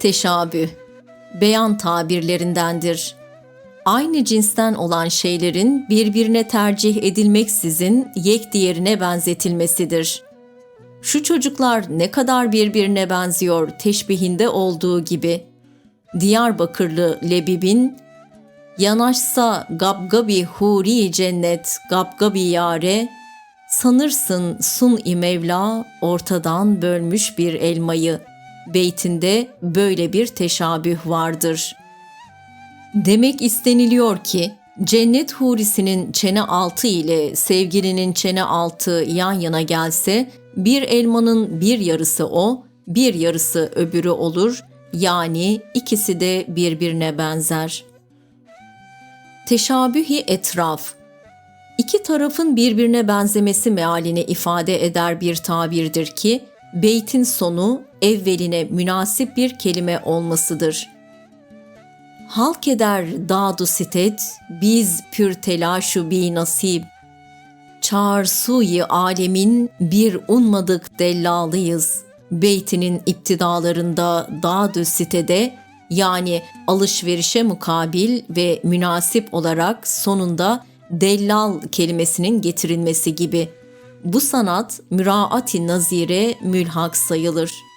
Teşabüh, beyan tabirlerindendir. Aynı cinsten olan şeylerin birbirine tercih edilmeksizin yek diğerine benzetilmesidir. Şu çocuklar ne kadar birbirine benziyor teşbihinde olduğu gibi. Diyarbakırlı Lebib'in Yanaşsa gabgabi huri cennet gabgabi yare Sanırsın sun-i Mevla ortadan bölmüş bir elmayı. Beytinde böyle bir teşabüh vardır. Demek isteniliyor ki cennet hurisinin çene altı ile sevgilinin çene altı yan yana gelse bir elmanın bir yarısı o, bir yarısı öbürü olur. Yani ikisi de birbirine benzer. Teşabühi etraf İki tarafın birbirine benzemesi mealini ifade eder bir tabirdir ki, beytin sonu evveline münasip bir kelime olmasıdır. Halk eder dadu sitet, biz pür telaşu bi nasib. Çağır suyi alemin bir unmadık dellalıyız. Beytinin iptidalarında dadu sitede yani alışverişe mukabil ve münasip olarak sonunda dellal kelimesinin getirilmesi gibi. Bu sanat müraati nazire mülhak sayılır.''